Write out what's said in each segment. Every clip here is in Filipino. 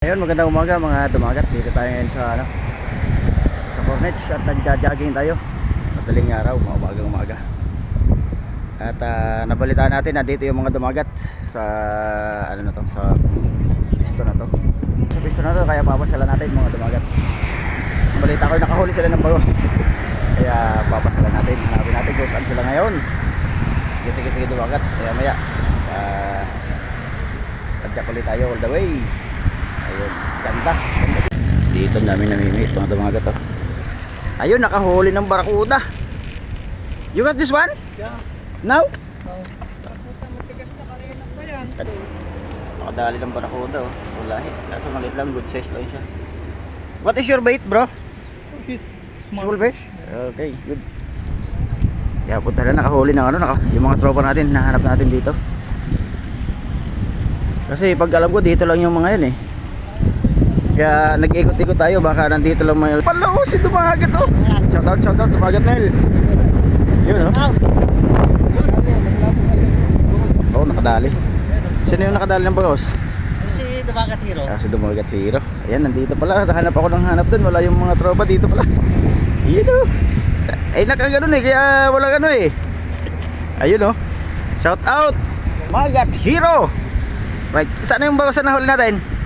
Ayun, magandang umaga mga dumagat. Dito tayo ngayon sa ano sa Cornets at nagja-jogging tayo. Madaling araw, mga umagang umaga. At ah, nabalitaan natin na dito yung mga dumagat sa ano na to, sa pisto na to. Sa pisto na to, kaya papasala natin mga dumagat. Balita ko nakahuli sila ng bagos. kaya papasala natin. Hanapin natin kung saan sila ngayon. Sige, sige, dumagat. Kaya maya. Ah, Tadyak ulit tayo all the way. Ganda. Dito ang dami namimit mga dumagat to. Ayun, nakahuli ng barakuda. You got this one? Yeah. Now? Oh. Matigas na kanina pa yan. Nakadali ng barakuda oh. Walahi. Kaso maliit lang, good size lang siya. What is your bait bro? Fish. Small fish? Okay, good. Kaya punta na nakahuli ng ano, naka, yung mga tropa natin, nahanap natin dito. Kasi pag alam ko dito lang yung mga yun eh. Kaya nag-ikot-ikot tayo baka nandito lang may Pala oh, si Dumagat oh. Shout out, shout out Dumagat Nel. Yun oh. Oh, nakadali. Sino yung nakadali ng bagos? Si Dumagat Hero. Ah, si Dumagat Hero. Ayan, nandito pala. Hanap ako ng hanap dun. Wala yung mga tropa dito pala. Yun o. Ay, nakaganon eh. Kaya wala ano eh. Ayun o. Shout out. Dumagat Hero. Right. Saan yung bagos na nahuli natin?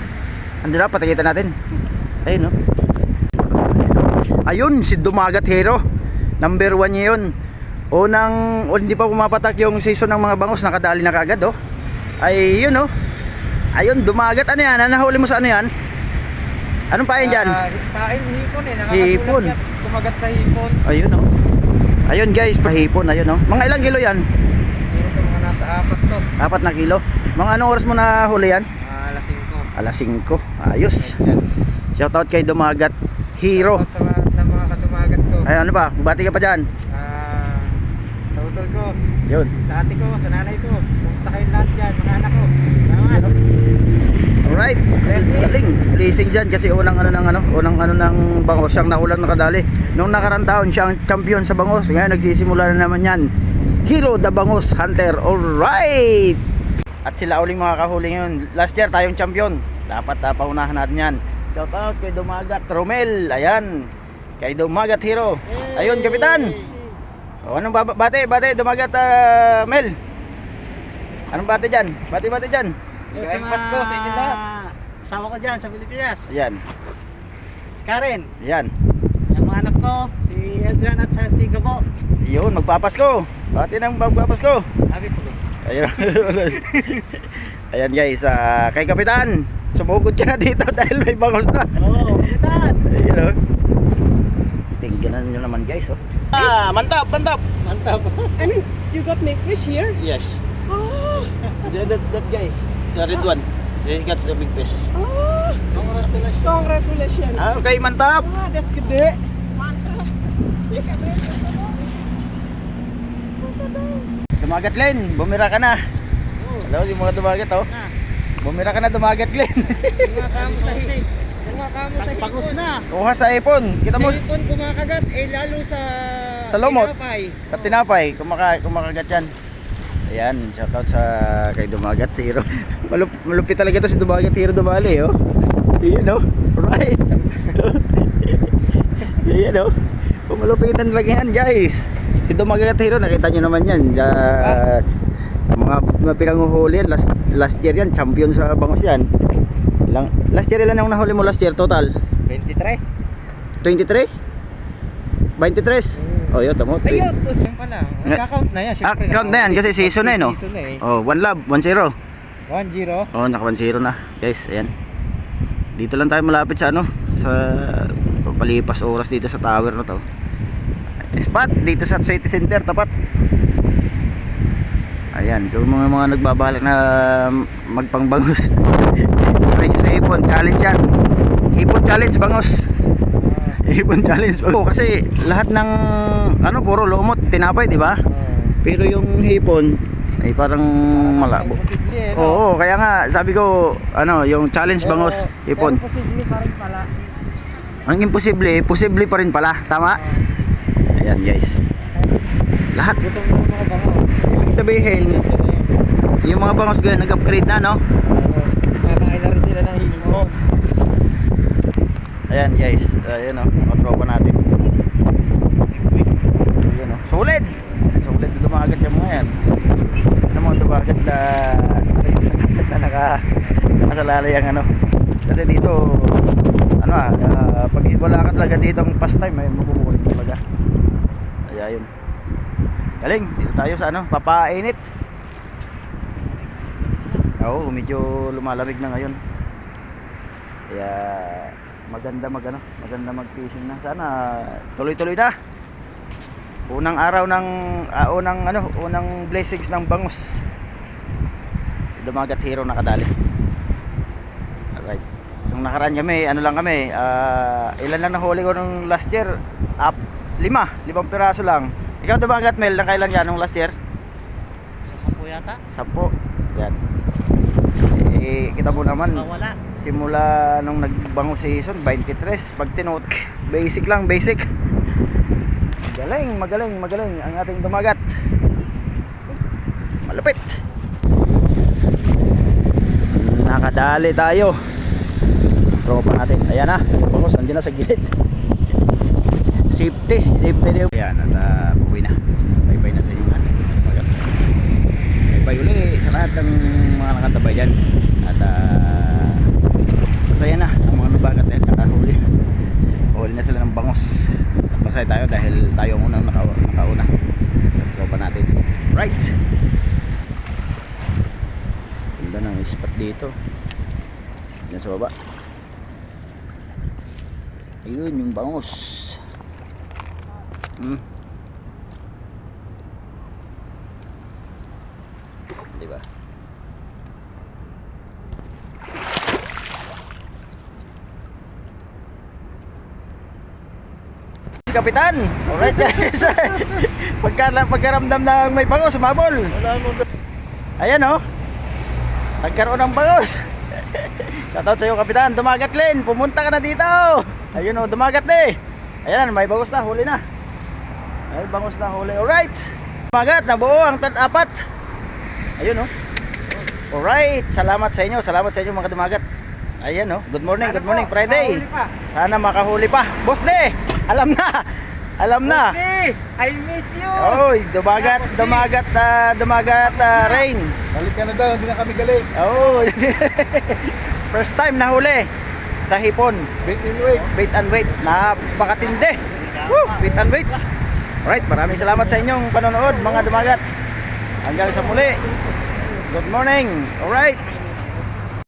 Ando na, patikita natin. Ayun o. Ayun, si Dumagat Hero. Number one niya yun. Unang, o, hindi pa pumapatak yung season ng mga bangos. Nakadali na kagad oh. Ay, yun oh. Ayun, dumagat. Ano yan? Nahuli mo sa ano yan? Anong pain dyan? Ah, kain hipon eh. Hipon. Kumagat sa hipon. Ayun oh. Ayun guys, pahipon. Ayun oh. Mga ilang kilo yan? Ito mga nasa apat to. Apat na kilo. Mga anong oras mo na huli yan? Alas 5. Alas 5. Ayos. Dyan. Shoutout kay Dumagat Hero. Sa mga, ng mga kadumagat ko. Ay ano ba? Bati ka pa dyan. Ah, sa utol ko. Yun. Sa ate ko. Sa nanay ko. Kumusta kayong lahat dyan? Mga anak ko. Tama ano? Alright. Blessing. Galing. Blessing dyan kasi unang ano ng ano, unang ano ng bangos siyang naulang nakadali. Nung nakarang taon siyang champion sa bangos. Ngayon nagsisimula na naman yan. Hero the Bangos Hunter. Alright. At sila uling mga kahuli ngayon. Last year tayong champion. Dapat uh, paunahan natin yan. Shout out kay Dumagat Romel. Ayan. Kay Dumagat Hero. Ayun, Kapitan. O, anong baba- bate? Bate, Dumagat ah, Mel. Anong bate dyan? Bate, bate dyan. Ligayang Pasko sa inyo lahat. Kasama ko dyan sa Pilipinas. Ayan. Si Karen. Ayan. Yung mga anak ko. Si Eldran at sa si Gabo. Yun, magpapasko. Bati ng magpapasko. Happy Pulos. Ayun. Ayan guys, ah, kay Kapitan. Sumugod ka na dito dahil may bangos na. Oo, kapitan. Ayun oh. Tingnan nyo naman guys oh. Ah, mantap, mantap. Mantap. I mean, you got make fish here? Yes. Oh, That, that, that guy. The red one. He got the big fish. oh, Congratulations. congratulations. Ah, okay, mantap. Ah, that's gede. Mantap. Dumagat Len, bumira ka na. Hello, yung mga dumagat oh. Bumira ka na dumagat Len. Yung mga kamo sa hipon. Yung mga kamo sa hipon. Pagos na. Kuha sa ipon. Kita mo Sa hipon kumakagat. Eh lalo sa... Sa lumot. tinapay. sa tinapay, kumaka kumakagat yan. Ayan, shoutout sa kay Dumagat Hero. Malup, malupit talaga to si Dumagat Hero dumali, oh. Ayan, oh. Right. Ayan, oh. Pumalupitan talaga yan, guys. Si Dumagat Hero, nakita nyo naman yan. Uh, mga, mga pinanguhuli yan, last, last year yan, champion sa bangos yan. Ilang, last year ilan ang nahuli mo last year total? 23. 23? 23? Oh, yun, tamo. Ayun, yun pala. Magka-count na yan. Ah, syempre. count na yan kasi season na eh, no? Season eh. Oh, one love, 1-0. 1-0. Oh, naka 1-0 na. Guys, ayan. Dito lang tayo malapit sa ano, sa palipas oras dito sa tower na to. Spot dito sa city center tapat. Ayan, kung mga mga nagbabalak na magpangbangus. Try nyo sa hipon, challenge yan. Hipon challenge bangos. Hipon challenge. Oh, kasi lahat ng ano puro lumot, tinapay, di ba? Pero yung hipon ay parang malabo. Eh. Oo, kaya nga sabi ko ano, yung challenge bangos hipon. Pero posible pa rin pala. Ang imposible, posible pa rin pala, tama? Ayan, guys. Lahat yung mga bangos. ibig sabihin, yung mga bangos ganyan nag-upgrade na, no? Kumakain na rin sila ng hipon. Ayan guys, ayan o, mga tropa natin. Ayan o, solid! Solid na dumagat yung mga yan. Ano mga dumagat na na naka, nakasalalay ang ano. Kasi dito, ano ah, ah, pag wala ka talaga dito ang pastime, ay mabubulit talaga. Kaya yun. Galing, dito tayo sa ano, papainit. Oo, medyo lumalamig na ngayon. Kaya maganda mag ano, maganda mag-fishing na. Sana tuloy-tuloy na. Unang araw ng ah, unang ano, unang blessings ng bangus. Si Dumagat Hero nakadali. Alright. Nung nakaraan kami, ano lang kami, ah, ilan lang nahuli ko nung last year? Up, lima, limang piraso lang. Ikaw Dumagat Mel, na kailan yan nung last year? Sa sampu yata? Sampo. Yan. Eh, kita mo naman, wala. simula nung nagbango season 23 pag tinot basic lang basic magaling magaling magaling ang ating dumagat malupit nakadali tayo tropa natin ayan na bangos nandiyan na sa gilid safety safety din ayan at uh, buwi na. Bye bye na sa inyo lahat bye bye uli sa lahat ng mga nakatabay dyan. At uh, masaya na ang mga nubagat dahil nakahuli. Huli na sila ng bangos at masaya tayo dahil tayo ang unang naka, nakauna sa tropa natin. Right! Ganda ng spot dito. Yan sa baba. Ayun yung bangos hmm diba Si Kapitan. Alright guys. Pagka, pagkaramdam ng may bangos, sumabol. Ayan oh. Nagkaroon ng bangos. Shoutout sa iyo Kapitan. Dumagat Len. Pumunta ka na dito. Ayun oh, dumagat na eh. Ayan, may bangos na. Huli na. May bangos na huli. Alright. Dumagat. Nabuo ang tat apat. Ayun oh. Alright. Salamat sa inyo. Salamat sa inyo mga dumagat. Ayan oh. Good morning. Good morning. Friday. Mahuli pa. Sana makahuli pa. Boss De, alam na. Alam na. Boss D, I miss you! Oy, dumagat, D. dumagat, ah, dumagat ah, rain. Balik ka na daw, hindi na kami galing. Oh. First time nahuli sa hipon. Bait in wait. Bait and wait. Napakatindi. Woo, bait and wait. Alright, maraming salamat sa inyong panonood mga dumagat. Hanggang sa muli. Good morning. Alright.